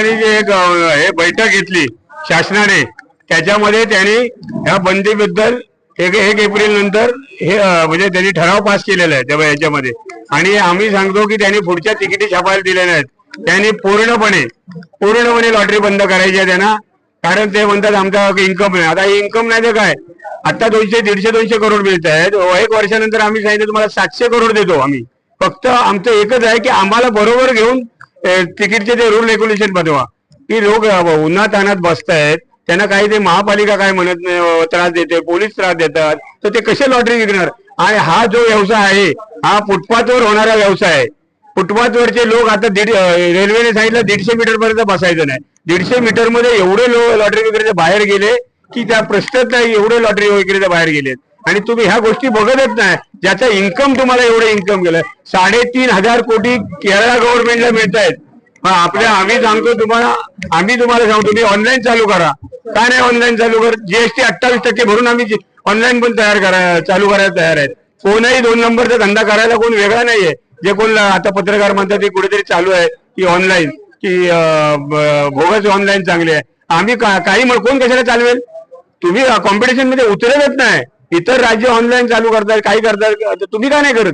आणि जे एक हे बैठक घेतली शासनाने. त्याच्यामध्ये त्यांनी ह्या बंदीबद्दल एक एक एप्रिल नंतर हे म्हणजे त्यांनी ठराव पास केलेला आहे तेव्हा याच्यामध्ये. आणि आम्ही सांगतो की त्यांनी पुढच्या तिकिटी छापायला दिलेल्या आहेत त्यांनी पूर्णपणे पूर्णपणे लॉटरी बंद करायची आहे त्यांना. कारण ते म्हणतात आमचा इन्कम नाही. आता इन्कम नाही तर काय? आता दोनशे दीडशे दोनशे करोड मिळत आहेत. हो, एक वर्षानंतर आम्ही सांगितलं तुम्हाला सातशे करोड देतो आम्ही. फक्त आमचं एकच आहे की आम्हाला बरोबर घेऊन तिकीटचे ते रूल रेग्युलेशन बनवा की लोक उन्हा उन्हात बसतायत त्यांना काही ते महापालिका काय म्हणत नाही त्रास देते पोलीस त्रास देतात तर ते कसे लॉटरी विकणार? आणि हा जो व्यवसाय आहे हा फुटपाथवर होणारा व्यवसाय आहे फुटपाथवरचे लोक आता दीड रेल्वेने सांगितलं दीडशे मीटर पर्यंत बसायचं नाही. दीडशे मीटरमध्ये एवढे लोक लॉटरी विक्रेते बाहेर गेले की त्या प्रश्नच नाही एवढे लॉटरी विक्रेते बाहेर गेलेत. आणि तुम्ही ह्या गोष्टी बघतच नाही. ज्याचा इन्कम तुम्हाला एवढं इन्कम गेलं. साडेतीन हजार कोटी केरळ गव्हर्नमेंटला मिळत आहेत आपल्या आम्ही सांगतो तुम्हाला आम्ही तुम्हाला सांगतो तुम्ही ऑनलाईन चालू करा. काय नाही ऑनलाईन चालू कर? जीएसटी अठ्ठावीस टक्के भरून आम्ही ऑनलाईन पण तयार करा चालू करायला तयार आहेत. कोणही दोन नंबरचा धंदा करायला कोण वेगळा नाहीये. जे कोण आता पत्रकार म्हणतात ते कुठेतरी चालू आहे की ऑनलाईन की अं, भोगस ऑनलाईन चांगले आहे. आम्ही काही कोण कशाला चालवेल? तुम्ही कॉम्पिटिशनमध्ये उतरतच नाही. इतर राज्य ऑनलाईन चालू करतात काही करतात तुम्ही का नाही करत?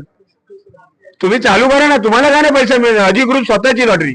तुम्ही चालू करा ना तुम्हाला का नाही पैसे मिळणार? अधिकृत स्वतःची लॉटरी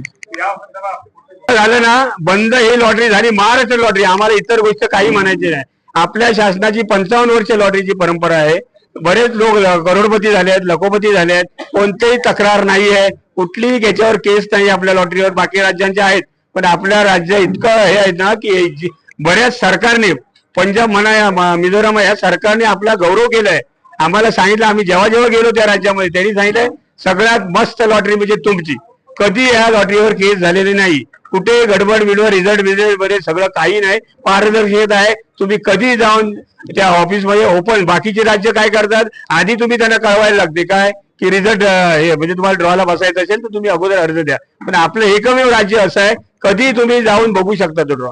झालं ना बंद ही लॉटरी झाली महाराष्ट्र लॉटरी आम्हाला इतर गोष्ट काही म्हणायची नाही. आपल्या शासनाची पंचावन्न वर्ष लॉटरीची परंपरा आहे. बरेच लोक करोडपती झाले आहेत लखोपती झाले आहेत. कोणतेही तक्रार नाही आहे. कुठलीही याच्यावर केस नाही आपल्या लॉटरीवर बाकी राज्यांच्या आहेत. पण आपल्या राज्य इतकं हे आहेत ना की बऱ्याच सरकारने पंजाब म्हणा मिझोराम या सरकारने आपला गौरव केलाय. आम्हाला सांगितलं आम्ही जेव्हा जेव्हा गेलो त्या राज्यामध्ये त्यांनी सांगितलंय सगळ्यात मस्त लॉटरी म्हणजे तुमची. कधी या लॉटरीवर केस झालेली नाही. कुठे गडबड बिडबड रिझल्ट बिझल्टमध्ये सगळं काही नाही. पारदर्शकता आहे. तुम्ही कधी जाऊन त्या ऑफिसमध्ये ओपन बाकीचे राज्य काय करतात? आधी तुम्ही त्यांना कळवायला लागते. काय? की रिझल्ट हे म्हणजे तुम्हाला ड्रॉला बसायचं असेल तर तुम्ही अगोदर अर्ज द्या. पण आपलं एकमेव राज्य असं आहे कधी तुम्ही जाऊन बघू शकता तो ड्रॉ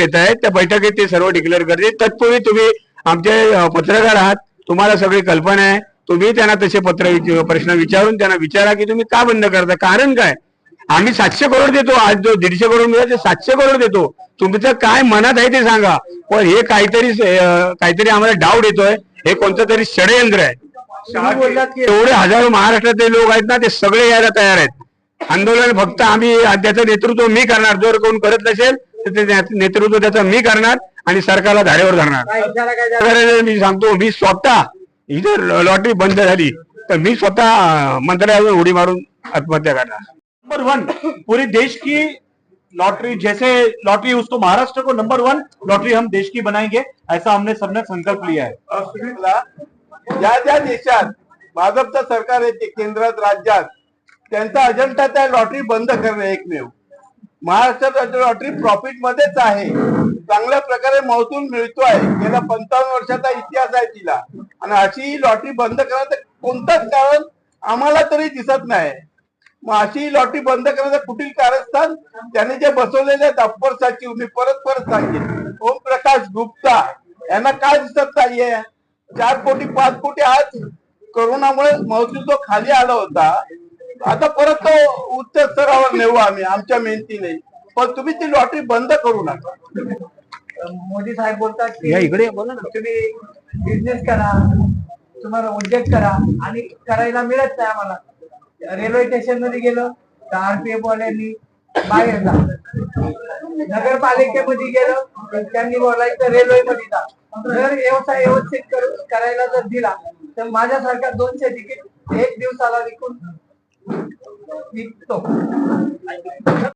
येत आहे त्या बैठकीत ते सर्व डिक्लेअर करते तत्पूर्वी तुम्ही आमचे पत्रकार आहात तुम्हाला सगळी कल्पना आहे. तुम्ही त्यांना तसे पत्र प्रश्न विचारून त्यांना विचारा की तुम्ही का बंद करता? कारण काय? आम्ही सातशे करोड देतो. आज जो दीडशे करोड मिळाले ते सातशे करोड देतो. तुमचं काय मनात आहे ते सांगा. पण हे काहीतरी काहीतरी आम्हाला डाऊट येतोय. हे कोणतं तरी षडयंत्र आहे. एवढे हजारो महाराष्ट्रातले लोक आहेत ना ते सगळे यायला तयार आहेत. आंदोलन फक्त आम्ही त्याचं नेतृत्व मी करणार. जर कोण करत नसेल तर ते नेतृत्व त्याचं मी करणार आणि सरकारला धारेवर धरणार. मी सांगतो मी स्वतः इथे लॉटरी बंद झाली तर मी स्वतः मंत्रालयावर उडी मारून आत्महत्या करणार. नंबर वन पूरे देश की लॉटरी जैसे लॉटरी है, उसको महाराष्ट्र को नंबर वन लॉटरी हम देश की बनाएंगे ऐसा हमने सबने संकल्प लिया है। ज्या ज्या देशात भाजपचं सरकार येते केंद्रात राज्यात त्यांचा अजेंडा त्या लॉटरी बंद करणे एकमेव. महाराष्ट्रात लॉटरी प्रॉफिट मध्येच आहे. चांगल्या प्रकारे महसूल मिळतो आहे गेल्या पंचावन्न वर्षाचा इतिहास आहे तिला. आणि अशी लॉटरी बंद करायचं कोणतंच कारण आम्हाला तरी दिसत नाही. मग अशी लॉटरी बंद करायचं कुठील कारस्थान? त्याने जे बसवलेले आहेत अप्पर सचिव मी परत परत सांगेन. ओम प्रकाश गुप्ता यांना काय दिसत नाहीये? चार कोटी पाच कोटी आज करोनामुळे महसूल जो खाली आला होता. आता परत तो उच्च स्तरावर नेऊ आम्ही आमच्या मेहनतीने. पण तुम्ही ती लॉटरी बंद करू नका. मोदी साहेब बोलतात की या इकडे बोला ना. तुम्ही बिझनेस करा तुम्हाला उद्योग करा आणि करायला मिळत नाही आम्हाला. रेल्वे स्टेशनमध्ये गेलो तर आरपीएफ वाल्यांनी बाहेर जा. नगरपालिकेमध्ये गेलो तर त्यांनी बोलायचं रेल्वे मध्ये जा. जर व्यवसाय व्यवस्थित करायला जर दिला तर माझ्यासारखा दोनशे तिकीट एक दिवसाला विकून विकतो.